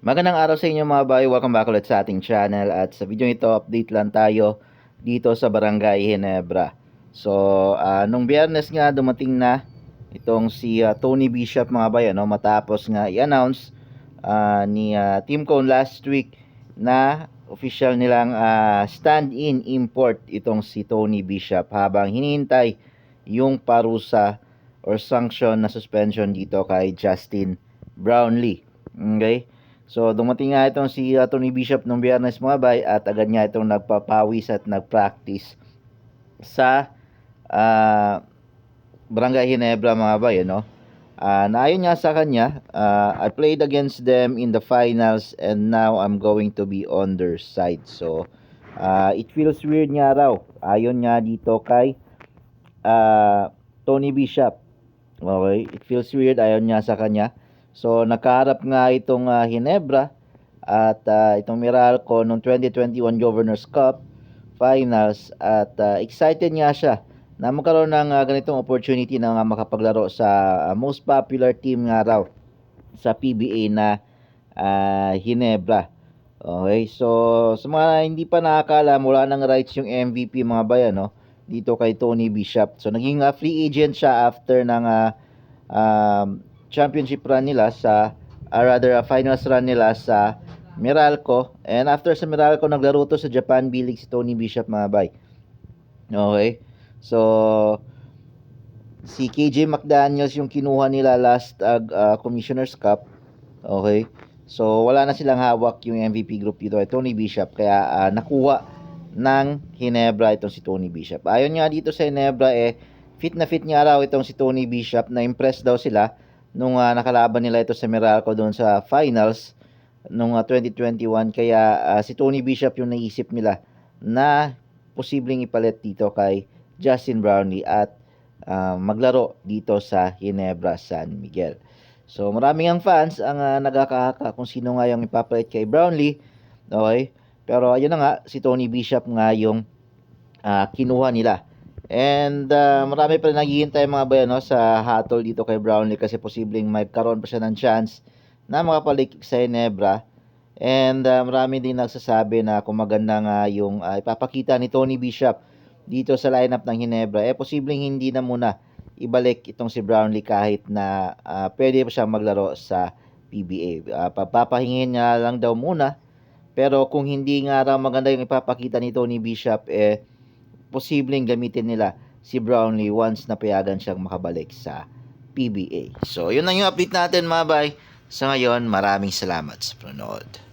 Magandang araw sa inyo mga bay, welcome back ulit sa ating channel at sa video ito update lang tayo dito sa Barangay Ginebra. So, ah, nung biyernes nga dumating na itong si ah, Tony Bishop mga bay, ano, matapos nga i-announce ah, ni ah, Team Cone last week na official nilang ah, stand-in import itong si Tony Bishop habang hinihintay yung parusa or sanction na suspension dito kay Justin Brownlee. Okay? So, dumating nga itong si uh, Tony Bishop nung biyernes mga bay at agad nga itong nagpapawis at nagpractice sa ah, Barangay Ginebra mga bay, ano? Ah, naayon nga sa kanya, ah, I played against them in the finals and now I'm going to be on their side. So, ah, it feels weird nga raw. Ayon nga dito kay ah, Tony Bishop. Okay, it feels weird ayon nga sa kanya. So nakaharap nga itong ah, Ginebra at ah, itong Meralco noong 2021 Governors Cup Finals at ah, excited nga siya na magkaroon ng ah, ganitong opportunity na nga makapaglaro sa ah, most popular team nga raw sa PBA na ah, Ginebra. Okay, so sa mga hindi pa nakakala, wala nang rights yung MVP mga bayan, no? Dito kay Tony Bishop. So naging ah, free agent siya after ng ah, um, championship run nila sa uh, rather uh, finals run nila sa Meralco and after sa Meralco naglaro to sa Japan B League si Tony Bishop mga bay. Okay. So si KJ McDaniels yung kinuha nila last uh, uh, Commissioner's Cup. Okay. So wala na silang hawak yung MVP group dito ay Tony Bishop kaya uh, nakuha ng Ginebra itong si Tony Bishop. Ayon nga dito sa Ginebra eh fit na fit nga raw itong si Tony Bishop na impress daw sila nung ah, nakalaban nila ito sa Meralco doon sa finals nung ah, 2021 kaya ah, si Tony Bishop yung naisip nila na posibleng ipalit dito kay Justin Brownlee at ah, maglaro dito sa Ginebra San Miguel. So maraming ang fans ang ah, nagkakahaka kung sino nga yung ipapalit kay Brownlee. Okay? Pero ayun na nga si Tony Bishop nga yung ah, kinuha nila. And uh, marami pa rin naghihintay mga bayan no, sa hatol dito kay Brownlee kasi posibleng magkaroon pa siya ng chance na makapalik sa Ginebra. And uh, marami din nagsasabi na kung maganda nga yung uh, ipapakita ni Tony Bishop dito sa lineup ng Ginebra, eh posibleng hindi na muna ibalik itong si Brownlee kahit na uh, pwede pa siya maglaro sa PBA. Uh, papapahingin niya lang daw muna. Pero kung hindi nga raw maganda yung ipapakita ni Tony Bishop, eh posibleng gamitin nila si Brownlee once napayagan siyang makabalik sa PBA. So, yun lang yung update natin mga bay. Sa ngayon, maraming salamat sa panonood.